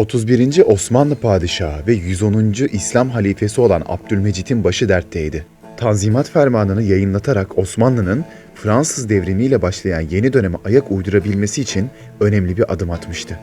31. Osmanlı Padişahı ve 110. İslam halifesi olan Abdülmecit'in başı dertteydi. Tanzimat Fermanı'nı yayınlatarak Osmanlı'nın Fransız devrimiyle başlayan yeni döneme ayak uydurabilmesi için önemli bir adım atmıştı.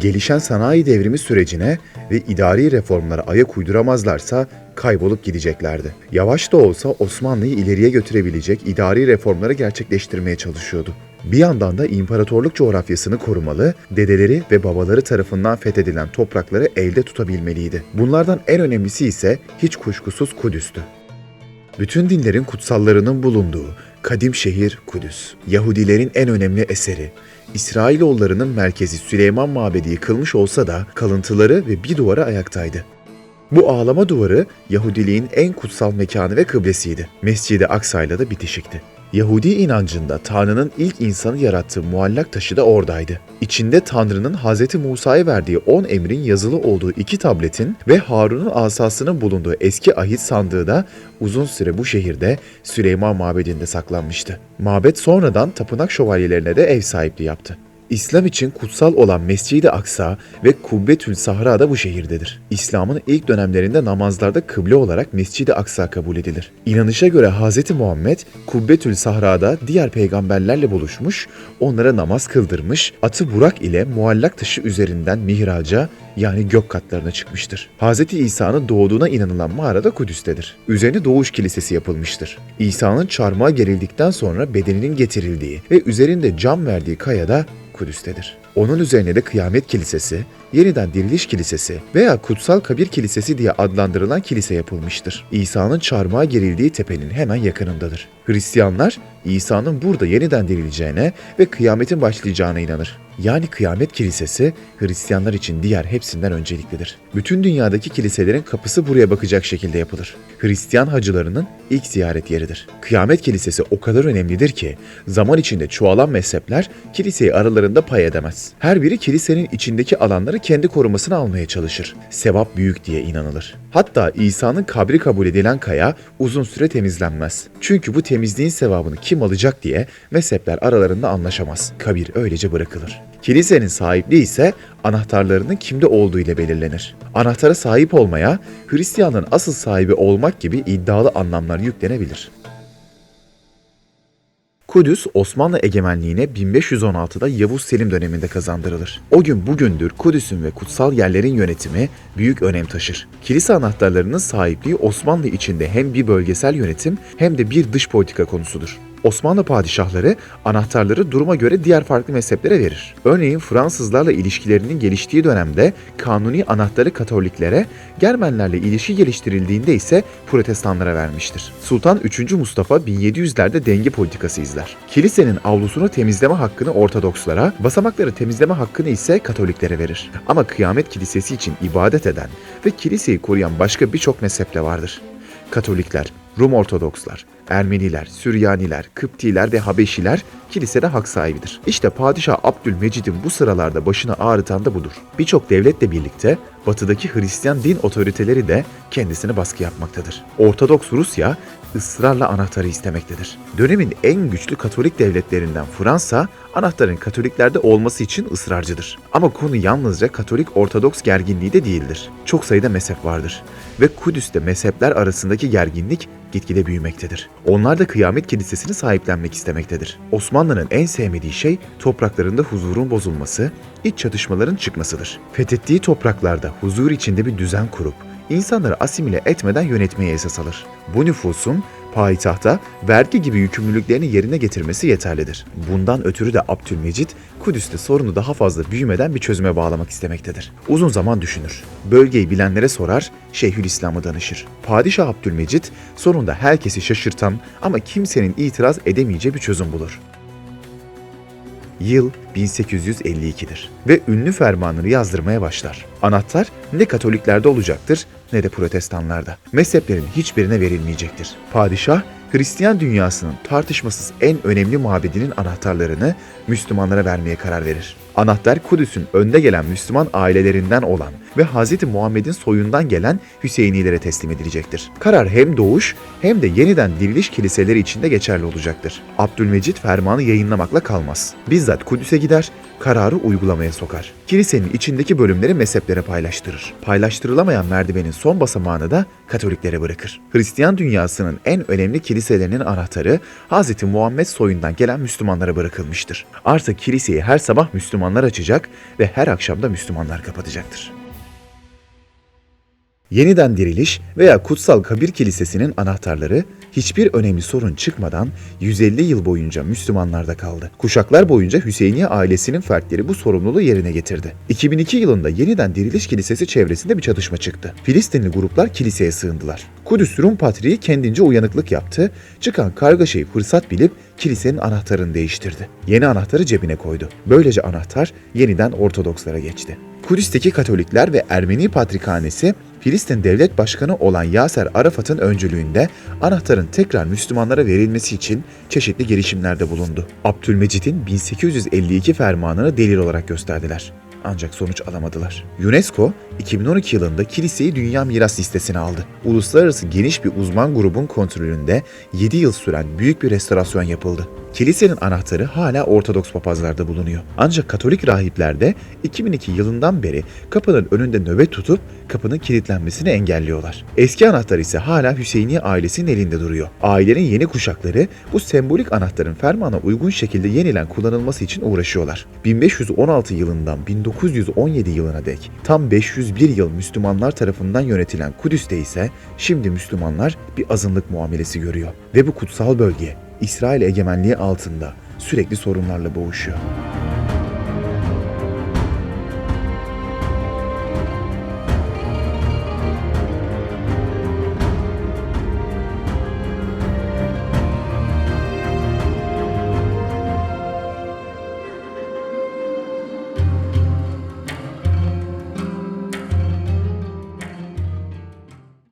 Gelişen sanayi devrimi sürecine ve idari reformlara ayak uyduramazlarsa kaybolup gideceklerdi. Yavaş da olsa Osmanlı'yı ileriye götürebilecek idari reformları gerçekleştirmeye çalışıyordu. Bir yandan da imparatorluk coğrafyasını korumalı, dedeleri ve babaları tarafından fethedilen toprakları elde tutabilmeliydi. Bunlardan en önemlisi ise hiç kuşkusuz Kudüs'tü. Bütün dinlerin kutsallarının bulunduğu kadim şehir Kudüs, Yahudilerin en önemli eseri. İsrailoğullarının merkezi Süleyman Mabedi yıkılmış olsa da kalıntıları ve bir duvarı ayaktaydı. Bu ağlama duvarı Yahudiliğin en kutsal mekanı ve kıblesiydi. Mescid-i Aksa'yla da bitişikti. Yahudi inancında Tanrı'nın ilk insanı yarattığı muallak taşı da oradaydı. İçinde Tanrı'nın Hz. Musa'ya verdiği 10 emrin yazılı olduğu iki tabletin ve Harun'un asasının bulunduğu eski ahit sandığı da uzun süre bu şehirde Süleyman Mabedi'nde saklanmıştı. Mabet sonradan tapınak şövalyelerine de ev sahipliği yaptı. İslam için kutsal olan Mescid-i Aksa ve Kubbetül Sahra da bu şehirdedir. İslam'ın ilk dönemlerinde namazlarda kıble olarak Mescid-i Aksa kabul edilir. İnanışa göre Hz. Muhammed Kubbetül Sahra'da diğer peygamberlerle buluşmuş, onlara namaz kıldırmış, atı Burak ile muallak taşı üzerinden mihraca yani gök katlarına çıkmıştır. Hz. İsa'nın doğduğuna inanılan mağara da Kudüs'tedir. Üzerine doğuş kilisesi yapılmıştır. İsa'nın çarmıha gerildikten sonra bedeninin getirildiği ve üzerinde cam verdiği kaya da Kudüs'tedir. Onun üzerine de Kıyamet Kilisesi, yeniden Diriliş Kilisesi veya Kutsal Kabir Kilisesi diye adlandırılan kilise yapılmıştır. İsa'nın çarmıha gerildiği tepenin hemen yakınındadır. Hristiyanlar İsa'nın burada yeniden dirileceğine ve kıyametin başlayacağına inanır. Yani Kıyamet Kilisesi Hristiyanlar için diğer hepsinden önceliklidir. Bütün dünyadaki kiliselerin kapısı buraya bakacak şekilde yapılır. Hristiyan hacılarının ilk ziyaret yeridir. Kıyamet Kilisesi o kadar önemlidir ki zaman içinde çoğalan mezhepler kiliseyi aralarında pay edemez. Her biri kilisenin içindeki alanları kendi korumasına almaya çalışır. Sevap büyük diye inanılır. Hatta İsa'nın kabri kabul edilen kaya uzun süre temizlenmez. Çünkü bu temizliğin sevabını kim alacak diye mezhepler aralarında anlaşamaz. Kabir öylece bırakılır. Kilisenin sahipliği ise anahtarlarının kimde olduğu ile belirlenir. Anahtara sahip olmaya, Hristiyanlığın asıl sahibi olmak gibi iddialı anlamlar yüklenebilir. Kudüs Osmanlı egemenliğine 1516'da Yavuz Selim döneminde kazandırılır. O gün bugündür Kudüs'ün ve kutsal yerlerin yönetimi büyük önem taşır. Kilise anahtarlarının sahipliği Osmanlı içinde hem bir bölgesel yönetim hem de bir dış politika konusudur. Osmanlı padişahları anahtarları duruma göre diğer farklı mezheplere verir. Örneğin Fransızlarla ilişkilerinin geliştiği dönemde kanuni anahtarı Katoliklere, Germenlerle ilişki geliştirildiğinde ise Protestanlara vermiştir. Sultan 3. Mustafa 1700'lerde denge politikası izler. Kilisenin avlusunu temizleme hakkını Ortodokslara, basamakları temizleme hakkını ise Katoliklere verir. Ama Kıyamet Kilisesi için ibadet eden ve kiliseyi koruyan başka birçok mezhep de vardır. Katolikler, Rum Ortodokslar, Ermeniler, Süryaniler, Kıptiler ve Habeşiler kilisede hak sahibidir. İşte Padişah Abdülmecid'in bu sıralarda başını ağrıtan da budur. Birçok devletle birlikte batıdaki Hristiyan din otoriteleri de kendisine baskı yapmaktadır. Ortodoks Rusya ısrarla anahtarı istemektedir. Dönemin en güçlü Katolik devletlerinden Fransa, anahtarın Katoliklerde olması için ısrarcıdır. Ama konu yalnızca Katolik Ortodoks gerginliği de değildir. Çok sayıda mezhep vardır ve Kudüs'te mezhepler arasındaki gerginlik gitgide büyümektedir. Onlar da kıyamet kilisesini sahiplenmek istemektedir. Osmanlı'nın en sevmediği şey topraklarında huzurun bozulması, iç çatışmaların çıkmasıdır. Fethettiği topraklarda huzur içinde bir düzen kurup insanları asimile etmeden yönetmeye esas alır. Bu nüfusun payitahta vergi gibi yükümlülüklerini yerine getirmesi yeterlidir. Bundan ötürü de Abdülmecit, Kudüs'te sorunu daha fazla büyümeden bir çözüme bağlamak istemektedir. Uzun zaman düşünür. Bölgeyi bilenlere sorar, Şeyhülislam'a danışır. Padişah Abdülmecit sonunda herkesi şaşırtan ama kimsenin itiraz edemeyeceği bir çözüm bulur. Yıl 1852'dir ve ünlü fermanını yazdırmaya başlar. Anahtar ne Katoliklerde olacaktır ne de Protestanlarda. Mezheplerin hiçbirine verilmeyecektir. Padişah Hristiyan dünyasının tartışmasız en önemli mabedinin anahtarlarını Müslümanlara vermeye karar verir. Anahtar Kudüs'ün önde gelen Müslüman ailelerinden olan ve Hz. Muhammed'in soyundan gelen Hüseyinilere teslim edilecektir. Karar hem doğuş hem de yeniden diriliş kiliseleri içinde geçerli olacaktır. Abdülmecit fermanı yayınlamakla kalmaz. Bizzat Kudüs'e gider, kararı uygulamaya sokar. Kilisenin içindeki bölümleri mezheplere paylaştırır. Paylaştırılamayan merdivenin son basamağını da Katoliklere bırakır. Hristiyan dünyasının en önemli kiliselerinin anahtarı Hz. Muhammed soyundan gelen Müslümanlara bırakılmıştır. Artık kiliseyi her sabah Müslümanlar açacak ve her akşam da Müslümanlar kapatacaktır. Yeniden diriliş veya kutsal kabir kilisesinin anahtarları hiçbir önemli sorun çıkmadan 150 yıl boyunca Müslümanlarda kaldı. Kuşaklar boyunca Hüseyiniye ailesinin fertleri bu sorumluluğu yerine getirdi. 2002 yılında yeniden diriliş kilisesi çevresinde bir çatışma çıktı. Filistinli gruplar kiliseye sığındılar. Kudüs Rum Patriği kendince uyanıklık yaptı, çıkan kargaşayı fırsat bilip kilisenin anahtarını değiştirdi. Yeni anahtarı cebine koydu. Böylece anahtar yeniden Ortodokslara geçti. Kudüs'teki Katolikler ve Ermeni Patrikhanesi Filistin Devlet Başkanı olan Yaser Arafat'ın öncülüğünde anahtarın tekrar Müslümanlara verilmesi için çeşitli girişimlerde bulundu. Abdülmecit'in 1852 fermanını delil olarak gösterdiler. Ancak sonuç alamadılar. UNESCO 2012 yılında kiliseyi Dünya Miras listesine aldı. Uluslararası geniş bir uzman grubun kontrolünde 7 yıl süren büyük bir restorasyon yapıldı. Kilisenin anahtarı hala Ortodoks papazlarda bulunuyor. Ancak Katolik rahipler de 2002 yılından beri kapının önünde nöbet tutup kapının kilitlenmesini engelliyorlar. Eski anahtar ise hala Hüseyiniye ailesinin elinde duruyor. Ailenin yeni kuşakları bu sembolik anahtarın fermana uygun şekilde yeniden kullanılması için uğraşıyorlar. 1516 yılından 1917 yılına dek tam 501 yıl Müslümanlar tarafından yönetilen Kudüs'te ise şimdi Müslümanlar bir azınlık muamelesi görüyor. Ve bu kutsal bölge İsrail egemenliği altında sürekli sorunlarla boğuşuyor.